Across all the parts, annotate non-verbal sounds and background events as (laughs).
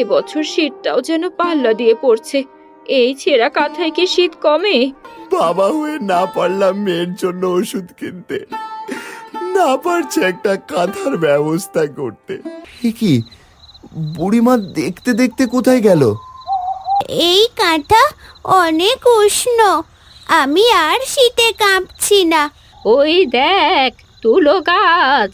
এবছর শীতটাও যেন পাল্লা দিয়ে পড়ছে। এই ছেঁড়া কাঁথায় কি শীত কমে? বাবা হয়ে না পারলাম মেয়ের জন্য ওষুধ কিনতে। না পারছে একটা কাঁথার ব্যবস্থা করতে। কি? বুড়িমা দেখতে দেখতে কোথায় গেল? এই কাঁথা অনেক উষ্ণ। আমি আর শীতে কাঁপছি না। ওই দেখ তুলো গাছ।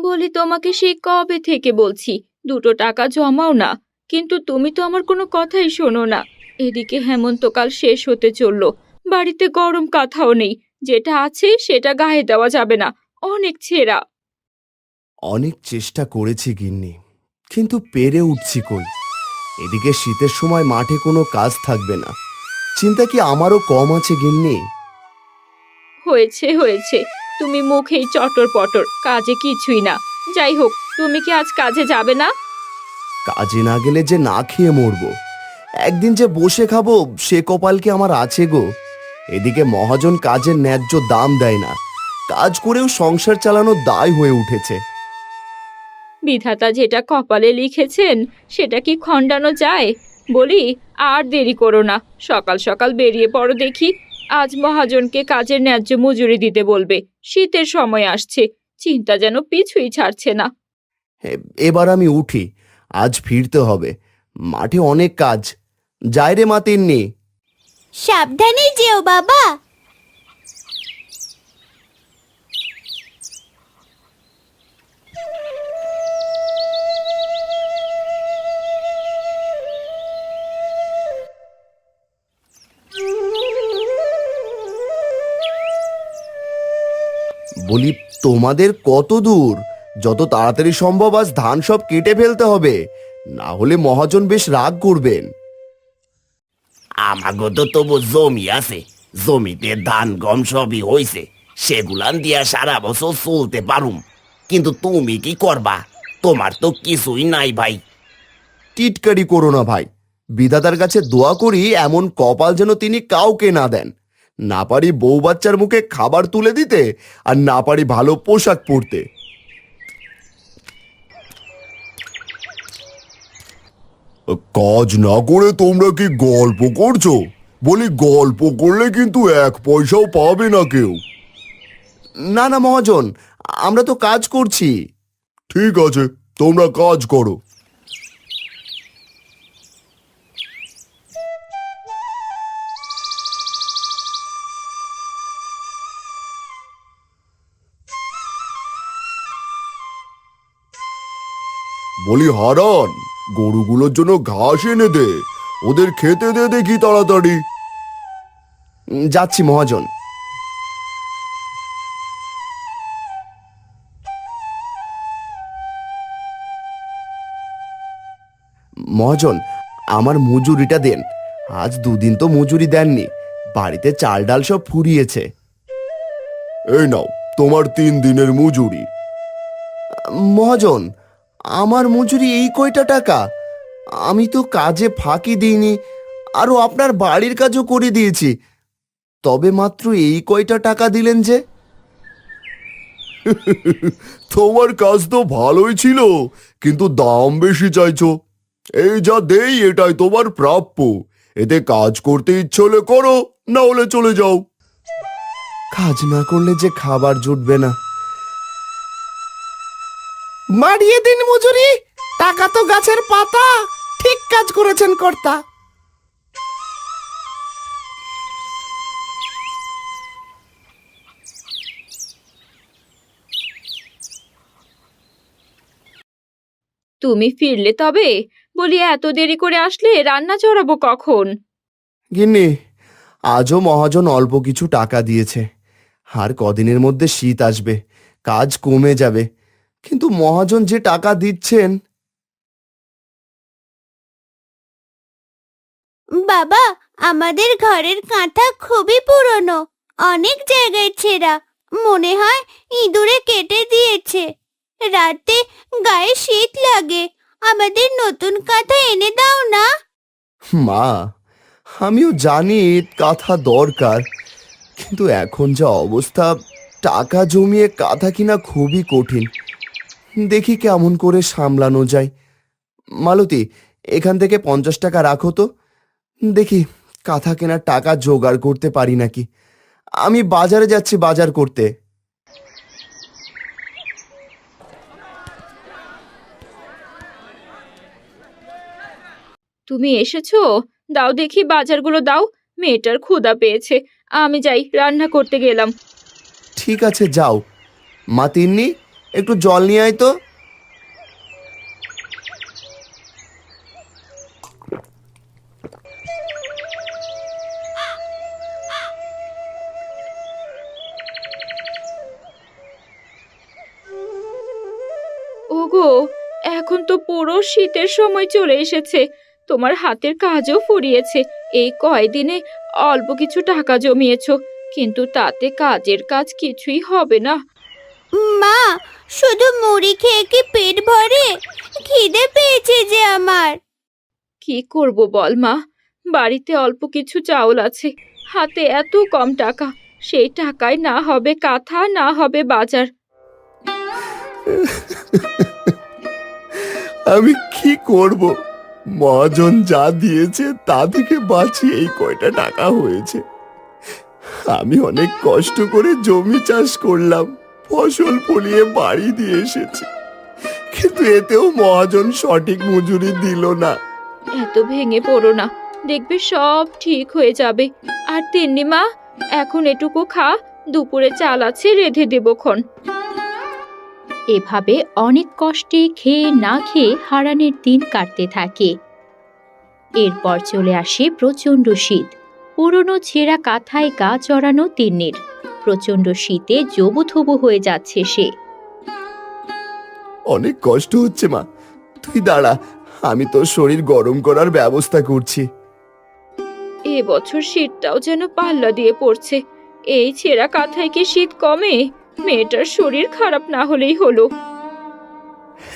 বলি তোমাকে সেই কবে থেকে বলছি? দুটো টাকা জমাও না। কিন্তু তুমি তো আমার কোনো কথাই শোনো না। এদিকে হেমন্তকাল শেষ হতে চলল। বাড়িতে গরম কাঁথাও নেই। যেটা আছে সেটা গায়ে দেওয়া যাবে না। অনেক ছেঁড়া। অনেক চেষ্টা করেছি গিন্নি। কিন্তু পেরে উঠছি কই? এদিকে শীতের সময় মাঠে কোনো কাজ থাকবে না। চিন্তা কি আমারও কম আছে গিন্নি? হয়েছে হয়েছে। তুমি মুখেই চটর পটর কাজে কিছুই না। যাই হোক তুমি কি আজ কাজে যাবে না? কাজে না গেলে যে না খেয়ে মরবো। একদিন যে বসে খাব সে কপাল কি আমার আছে গো? এদিকে মহাজন কাজের ন্যায্য দাম দেয় না। কাজ করেও সংসার চালানো দায় হয়ে উঠেছে। বিধাতা যেটা কপালে লিখেছেন সেটা কি খণ্ডানো যায়? বলি আর দেরি করো না। সকাল সকাল বেরিয়ে পড়ো দেখি। আজ মহাজনকে কাজের ন্যায্য মজুরি দিতে বলবে। শীতের সময় আসছে। চিন্তা যেন পিছুই ছাড়ছে না। এবার আমি উঠি। আজ ফিরতে হবে। মাঠে অনেক কাজ। যাই রে মা তিন্নি। সাবধানে যেও বাবা। বলি তোমাদের কত দূর? যত তাড়াতাড়ি সম্ভব আজ ধান সব কেটে ফেলতে হবে। না হলে মহাজন বেশ রাগ করবেন। আমাগো তো তবু জমি আছে। জমিতে ধান গম সবই হইছে। সেগুলান দিয়া সারা বছর চলতে পারুম। কিন্তু তুমি কি করবা? তোমার তো কিছুই নাই ভাই। টিটকারি করো না ভাই। বিধাতার কাছে দোয়া করি এমন কপাল যেন তিনি কাউকে না দেন। না পারি বউ বাচ্চার মুখে খাবার তুলে দিতে আর না পারি ভালো পোশাক পরতে। কাজ না করে তোমরা কি গল্প করছ? বলি গল্প করলে কিন্তু এক পয়সাও পাবে না কেউ। না না মহাজন আমরা তো কাজ করছি। ঠিক আছে তোমরা কাজ করো। বলি হারান গরুগুলোর জন্য ঘাস এনে দে। ওদের খেতে দে দেখি তাড়াতাড়ি। যাচ্ছি মহাজন। মহাজন আমার মজুরিটা দেন। আজ দুদিন তো মজুরি দেননি। বাড়িতে চাল ডাল সব ফুরিয়েছে। এই নাও তোমার তিন দিনের মজুরি। মহাজন আমার মজুরি এই কয়টা টাকা? আমি তো কাজে ফাঁকি দিইনি আরও আপনার বাড়ির কাজও করে দিয়েছি। তবে মাত্র এই কয়টা টাকা দিলেন যে? (laughs) তোমার কাজ তো ভালোই ছিল কিন্তু দাম বেশি চাইছো। এই যা দেই এটাই তোমার প্রাপ্য। এতে কাজ করতে ইচ্ছে হলে করো না হলে চলে যাও। কাজ না করলে যে খাবার জুটবে না। মারিয়ে দিন মজুরি। টাকা তো গাছের পাতা। ঠিক কাজ করেছেন কর্তা। তুমি ফিরলে তবে? বলি এত দেরি করে আসলে রান্না চড়াবো কখন? গিন্নি আজও মহাজন অল্প কিছু টাকা দিয়েছে। আর কদিনের মধ্যে শীত আসবে। কাজ কমে যাবে। কিন্তু মহাজন যে টাকা দিচ্ছেন বাবা আমাদের ঘরের কাঁথা খুবই পুরনো। অনেক জায়গায় ছেঁড়া। মনে হয় ইঁদুরে কেটে দিয়েছে। রাতে গায়ে শীত লাগে। আমাদের নতুন কাঁথা এনে দাও না। মা আমিও জানি কাঁথা দরকার কিন্তু এখন যা অবস্থা টাকা জমিয়ে কাঁথা কিনা খুবই কঠিন। দেখি কেমন করে সামলানো যায়। মালতী এখান থেকে পঞ্চাশ টাকা রাখো তো। দেখি কাঁথা কেনার টাকা জোগাড় করতে পারি নাকি? আমি বাজারে যাচ্ছি বাজার করতে। তুমি এসেছ? দাও দেখি বাজারগুলো দাও। মেয়েটার ক্ষুধা পেয়েছে। আমি যাই রান্না করতে গেলাম। ঠিক আছে যাও। মা তিন্নি একটু জল নিয়ে আয় তো। এখন তো পুরো শীতের সময় চলে এসেছে। তোমার হাতের কাজও ফুরিয়েছে। এই কয়দিনে অল্প কিছু টাকা জমিয়েছো, কিন্তু তাতে কাজের কাজ কিছুই হবে না। মা শুধু মুড়ি খেয়ে কি পেট ভরে? খিদে পেয়েছে যে আমার। কি করব বল মা বাড়িতে অল্প কিছু চাউল আছে হাতে এত কম টাকা সেই টাকায় না হবে কাঁথা না হবে বাজার। আমি কি করব? মহাজন যা দিয়েছে তা থেকে বাঁচিয়ে এই কয়টা টাকা হয়েছে। আমি অনেক কষ্ট করে জমি চাষ করলাম। ফসল ফলিয়ে বাড়ি দিয়ে এসেছে। কিন্তু এতেও মহাজন সঠিক মজুরি দিল না। এত ভেঙে পড়ো না, দেখবে সব ঠিক হয়ে যাবে। আর তিন্নি মা, এখন এটুকু খা, দুপুরে চাল আছে, রেঁধে দেবো খন এভাবে অনেক কষ্টে খেয়ে না খেয়ে হারানের দিন কাটতে থাকে। এরপর চলে আসে প্রচণ্ড শীত। পুরনো ছেঁড়া কাঁথায় গা চড়ানো তিন্নির। প্রচণ্ড শীতে জবুথবু হয়ে যাচ্ছে সে। অনেক কষ্ট হচ্ছে মা। তুই দাঁড়া আমি তোর শরীর গরম করার ব্যবস্থা করছি। এ বছর শীতটাও যেন পাল্লা দিয়ে পড়ছে। এই ছেঁড়া কাঁথায় কি শীত কমে? মেয়েটার শরীর খারাপ না হলেই হলো।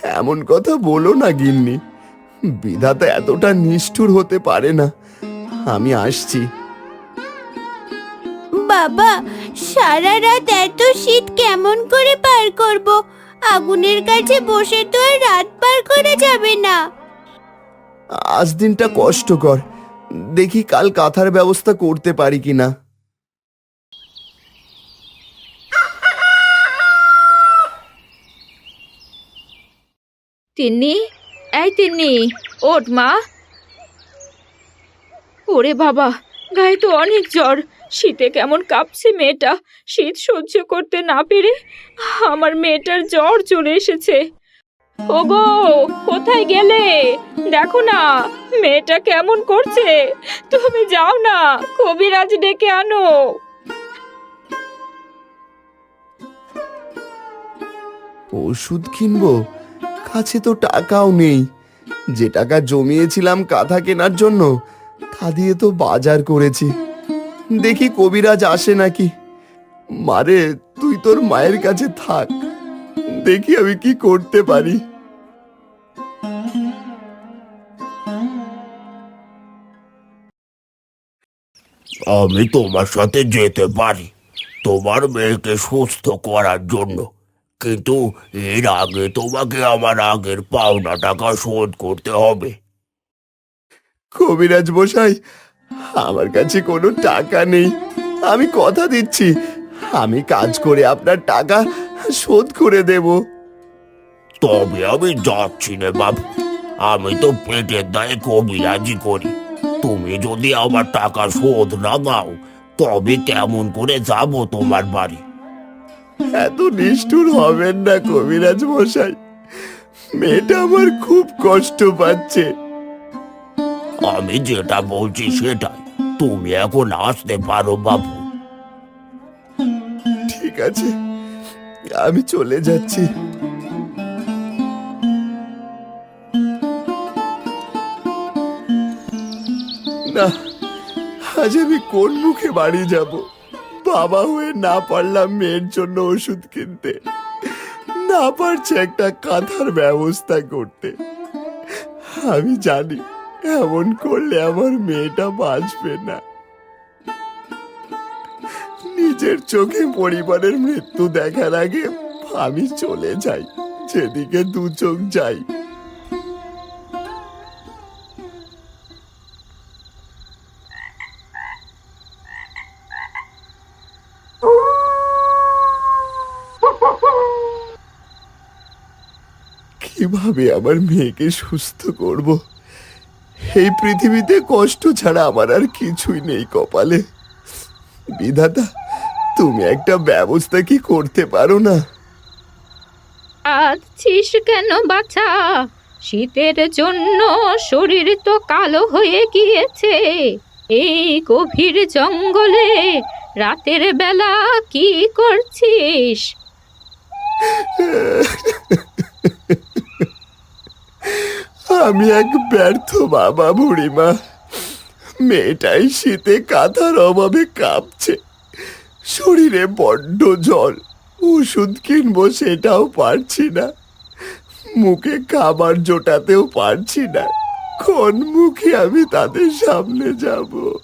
এমন কথা বলো না গিন্নি। বিধাতা এতটা নিষ্ঠুর হতে পারে না। আমি আসছি। বাবা সারা রাত এত শীত কেমন করে পার করব? আগুনের কাছে বসে তো আর রাত পার করা যাবে না। আজ দিনটা কষ্টকর। দেখি কাল কাঁথার ব্যবস্থা করতে পারি কিনা। তিন্নি এই তিন্নি ওঠ মা। ওরে বাবা গায়ে তো অনেক জ্বর। শীতে কেমন কাঁপছে মেয়েটা। শীত সহ্য করতে না পেরে আমার মেয়েটার জ্বর চলে এসেছে। ওগো, কোথায় গেলে? দেখো না, মেয়েটা কেমন করছে? তুমি যাও না, কবিরাজ ডেকে আনো। ওষুধ কিনবো, কাছে তো টাকাও নেই। যে টাকা জমিয়েছিলাম কাঁথা কেনার জন্য, তা দিয়ে তো বাজার করেছি। দেখি কবিরাজ আসে নাকি? মারে তুই তোর মায়ের কাছে থাক। দেখি আমি কি করতে পারি। আমি তোমার সাথে যেতে পারি তোমার মেয়েকে সুস্থ করার জন্য। কিন্তু এর আগে তোমাকে আমার আগের পাওনা টাকা শোধ করতে হবে। কবিরাজ মশাই আমার কাছে কোনো টাকা নেই। আমি কথা দিচ্ছি। আমি কাজ করে আপনার টাকা শোধ করে দেব। তবে আমি যাচ্ছি না বাবু আমি তো পেটের দায়ে কবিরাজি করি। তুমি যদি আমার টাকা শোধ না দাও তবে কেমন করে যাব তোমার বাড়ি? এত নিষ্ঠুর হবেন না কবিরাজ মশাই। মেয়েটা আমার খুব কষ্ট পাচ্ছে। আমি যেটা বলছি সেটাই। তুমি এখন আসতে পারো, বাবু। ঠিক আছে, আমি চলে যাচ্ছি। না, আজ আমি কোন মুখে বাড়ি যাব? বাবা হয়ে না পারলাম মেয়ের জন্য ওষুধ কিনতে। না পারছে একটা কাঁথার ব্যবস্থা করতে। আমি জানি এমন করলে আমার মেয়েটা বাঁচবে না? নিজের চোখে পরিবারের মৃত্যু দেখার আগে আমি চলে যাই, যেদিকে দু চোখ যাই। কীভাবে আমার মেয়েকে সুস্থ করব? এই পৃথিবীতে কষ্ট ছাড়া আমার আর কিছুই নেই কপালে। বিধাতা তুমি একটা ব্যবস্থা কি করতে পারো না? আছিস কেন বাছা? শীতের জন্য শরীর তো কালো হয়ে গিয়েছে। এই গভীর জঙ্গলে রাতের বেলা কি করছিস? (laughs) আমি এক ব্যর্থ বাবা বুড়িমা। মেয়েটাই শীতে কাঁথার অভাবে কাঁপছে। শরীরে বড্ড জল। ওষুধ কিনবো সেটাও পারছি না। মুখে খাবার জোটাতেও পারছি না। কোন মুখে আমি তাদের সামনে যাব?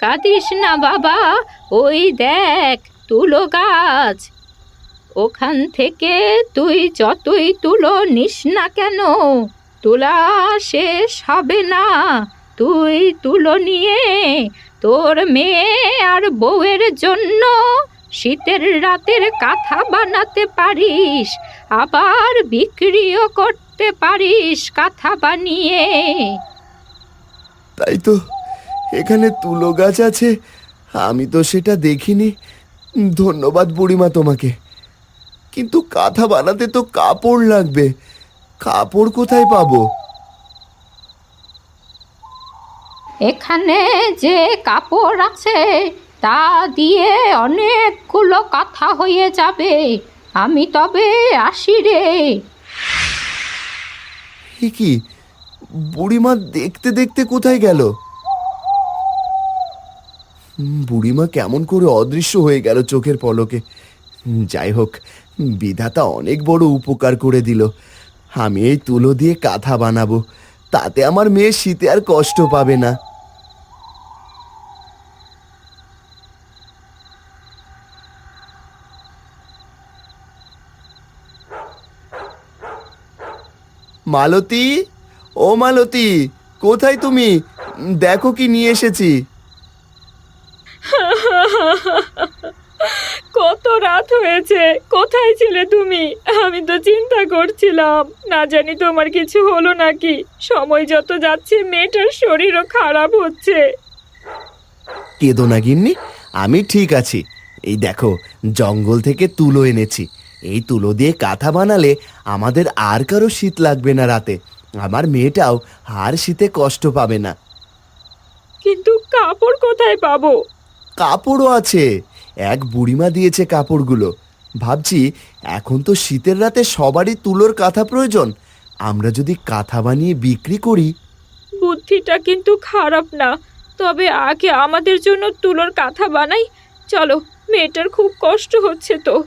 কাঁদিস না বাবা, ওই দেখ তুলো গাছ। ওখান থেকে তুই যতই তুলো নিস না কেন, তোলা শেষ হবে না। তুই তুলো নিয়ে তোর মেয়ে আর বউয়ের জন্য শীতের রাতের কাঁথা বানাতে পারিস, আবার বিক্রিও করতে পারিস কাঁথা বানিয়ে। তাই তো, এখানে তুলো গাছ আছে, আমি তো সেটা দেখিনি। ধন্যবাদ বুড়িমা তোমাকে। কিন্তু কাঁথা বানাতে তো কাপড় লাগবে। কাপড় কোথায় পাবো? এখানে যে কাপড় আছে তা দিয়ে অনেকগুলো কাঁথা হয়ে যাবে। আমি তবে আসি রে। এ কি? বুড়িমা দেখতে দেখতে কোথায় গেল? বুড়িমা কেমন করে অদৃশ্য হয়ে গেল চোখের পলকে। যাই হোক বিধাতা অনেক বড় উপকার করে দিল। আমি এই তুলো দিয়ে কাঁথা বানাবো, তাতে আমার মেয়ে শীতে আর কষ্ট পাবে না। মালতী? ও মালতী, কোথায় তুমি? দেখো কি নিয়ে এসেছি কত রাত হয়েছে। কোথায় ছিলে তুমি? আমি তো চিন্তা করছিলাম। না জানি তোমার কিছু হলো নাকি। সময় যত যাচ্ছে মেয়েটার শরীরও খারাপ হচ্ছে। কেঁদো না গিন্নি আমি ঠিক আছি। এই দেখো জঙ্গল থেকে তুলো এনেছি। এই তুলো দিয়ে কাঁথা বানালে আমাদের আর কারও শীত লাগবে না রাতে। আমার মেয়েটাও আর শীতে কষ্ট পাবে না। কিন্তু কাপড় কোথায় পাবো? কাপড়ও আছে। এক বুড়িমা দিয়েছে কাপড়গুলো। ভাবছি এখন তো শীতের রাতে সবারই তুলোর কাঁথা প্রয়োজন। আমরা যদি কাঁথা বানিয়ে বিক্রি করি। বুদ্ধিটা কিন্তু খারাপ না। তবে আগে আমাদের জন্য তুলোর কাঁথা বানাই। চলো মেয়েটার খুব কষ্ট হচ্ছে তো।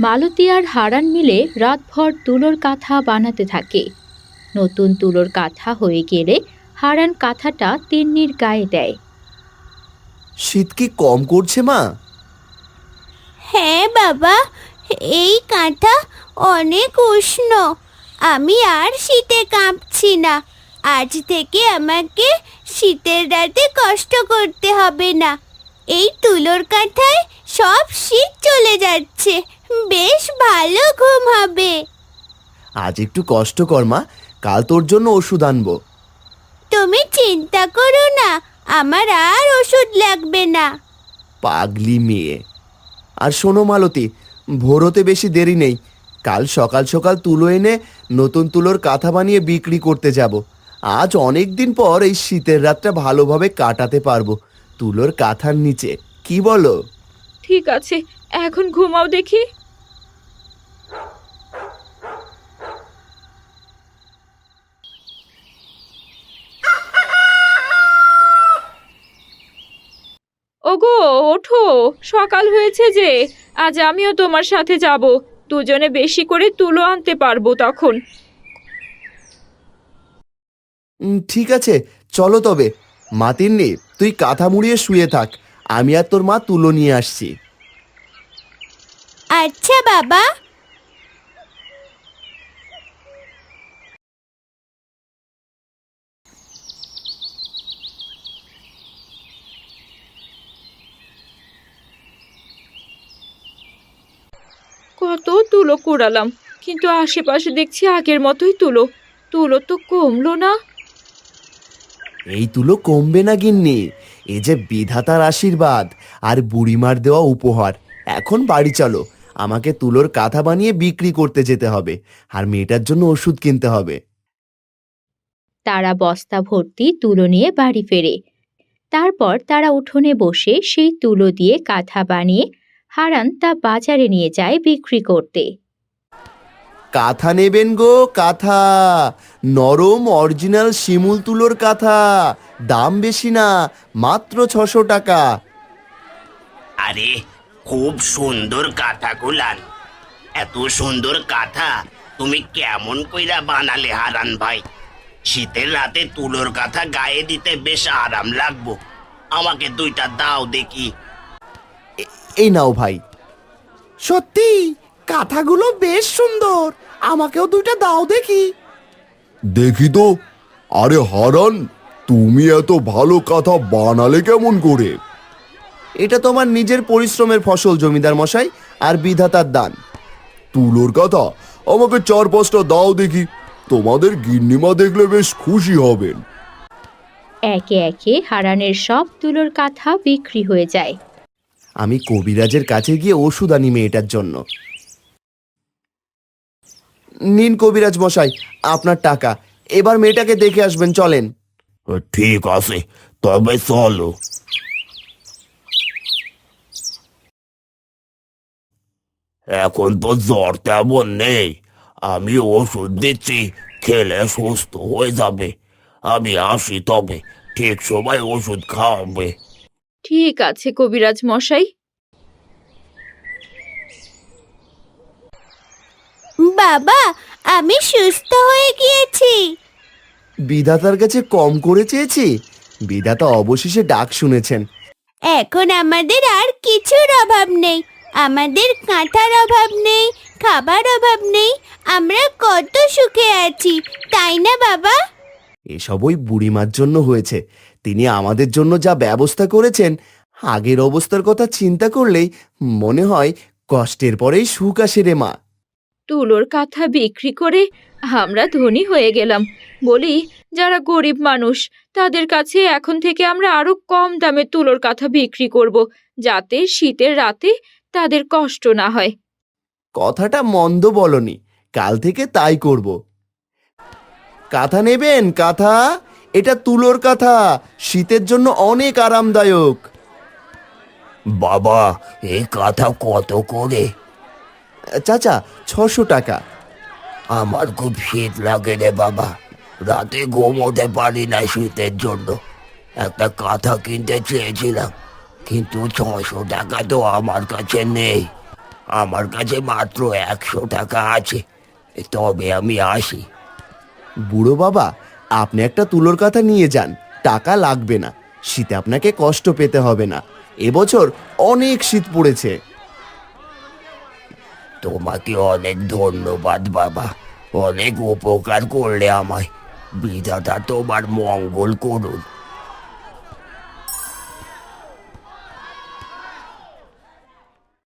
মালতী আর হারান মিলে রাতভর তুলোর কাঁথা বানাতে থাকে। নতুন তুলোর কাঁথা হয়ে গেলে হারান কাঁথাটা তিন্নির গায়ে দেয়। শীত কি কম করছে মা? হ্যাঁ বাবা এই কাঁথা অনেক উষ্ণ। আমি আর শীতে কাঁপছি না। আজ থেকে আমাকে শীতের রাতে কষ্ট করতে হবে না। এই তুলোর কাঁথায় সব শীত চলে যাচ্ছে। বেশ ভালো ঘুম হবে। আজ একটু কষ্ট কর মা কাল তোর জন্য ওষুধ আনব। তুমি চিন্তা করো না আমার আর ওষুধ লাগবে না। পাগলি মেয়ে। আর শোনো মালতী ভোর হতে বেশি দেরি নেই। কাল সকাল সকাল তুলো এনে নতুন তুলোর কাঁথা বানিয়ে বিক্রি করতে যাব। আজ অনেক দিন পর এই শীতের রাতটা ভালোভাবে কাটাতে পারব তুলোর কাঁথার নিচে। কি বলো? ঠিক আছে এখন ঘুমাও দেখি। ওগো ওঠো সকাল হয়েছে যে আজ আমিও তোমার সাথে যাব। দুজনে বেশি করে তুলো আনতে পারব তখন। উম, ঠিক আছে চলো তবে। মা তিন্নি তুই কাঁথা মুড়িয়ে শুয়ে থাক। আমি আর তোর মা তুলো নিয়ে আসছি। আচ্ছা বাবা। কত তুলো কুড়ালাম কিন্তু আশেপাশে দেখছি আগের মতোই তুলো। তুলো তো কমলো না। এই তুলো কমবে না গিন্নি। এ যে বিধাতার আশীর্বাদ আর বুড়িমার দেওয়া উপহার। এখন বাড়ি চলো আমাকে তুলোর কাঁথা বানিয়ে বিক্রি করতে যেতে হবে আর মেয়েটার জন্য ওষুধ কিনতে হবে। তারা বস্তা ভর্তি তুলো নিয়ে বাড়ি ফেরে। তারপর তারা উঠোনে বসে সেই তুলো দিয়ে কাঁথা বানিয়ে হারান তা বাজারে নিয়ে যায় বিক্রি করতে। কাঁথা নেবেন গো কাঁথা। নরম অরিজিনাল শিমুল তুলোর কাঁথা। দাম বেশি না মাত্র ছশো টাকা। আরে খুব সুন্দর কাঁথা গুলান এত সুন্দর কাঁথা তুমি কেমন কইরা বানালে হারান ভাই? শীতের রাতে তুলোর কাঁথা গায়ে দিতে বেশ আরাম লাগবো। আমাকে দুইটা দাও দেখি। এই নাও ভাই। সত্যি কাঁথাগুলো বেশ সুন্দর। আমাকেও দুইটা দাও দেখি। দেখি তো। আরে হারান তুমি এত ভালো কথা বানালে কেমন করে? এটা তোমার নিজের পরিশ্রমের ফসল জমিদার মশাই আর বিধাতার দান। তুলোর কথা আমাকে চার পাঁচটা দাও দেখি। তোমাদের গিন্নিমা দেখলে বেশ খুশি হবেন। একে একে হারানের সব তুলোর কাঁথা বিক্রি হয়ে যায়। আমি কবিরাজের কাছে গিয়ে ওষুধ আনি মেয়েটার জন্য। নিন কবিরাজ মশাই, আপনার টাকা। এবার মেয়েটাকে দেখে আসবেন, চলেন। ঠিক আছে, তবে চলো। এখন তো জ্বর তেমন নেই। আমি ওষুধ দিচ্ছি, খেলে সুস্থ হয়ে যাবে। আমি আসি তবে, ঠিক সময় ওষুধ খাওয়াবে। ঠিক আছে কবিরাজ মশাই। বাবা আমি সুস্থ হয়ে গিয়েছি। বিধাতার কাছে কম করে চেয়েছি। বিধাতা অবশেষে ডাক শুনেছেন। এখন আমাদের আর কিছুর অভাব নেই। আমাদের কাঁথার অভাব নেই খাবার অভাব নেই আমরা কত সুখে আছি তাই না বাবা? এসব ওই বুড়িমার জন্য হয়েছে। তিনি আমাদের জন্য যা ব্যবস্থা করেছেন আগের অবস্থার কথা চিন্তা করলেই মনে হয় কষ্টের পরেই সুখ আসে রে মা। তুলোর কাঁথা বিক্রি করে আমরা ধনী হয়ে গেলাম। বলি যারা গরিব মানুষ তাদের কাছে এখন থেকে আমরা আরও কম দামে তুলোর কাঁথা বিক্রি করব যাতে শীতের রাতে তাদের কষ্ট না হয়। কথাটা মন্দ বলনি কাল থেকে তাই করব। কাঁথা নেবেন কাঁথা! এটা তুলোর কাঁথা। শীতের জন্য অনেক আরামদায়ক। বাবা এ কাঁথা কত করে? চাচা ছশো টাকা। আমার খুব শীত লাগে রে বাবা। রাতে ঘুমোতে পারি না শীতের জন্য। একটা কাঁথা কিনতে চেয়েছিলাম কিন্তু ছশো টাকা তো আমার কাছে নেই। আমার কাছে মাত্র একশো টাকা আছে। তবে আমি আসি। বুড়ো বাবা আপনি একটা তুলোর কথা নিয়ে যান, টাকা লাগবে না, শীতে আপনাকে কষ্ট পেতে হবে না, এবছর অনেক শীত পড়েছে। তোমাকে অনেক ধন্যবাদ, বাবা, অনেক উপকার করলে আমায়। বিধাতা তোমার মঙ্গল করুন।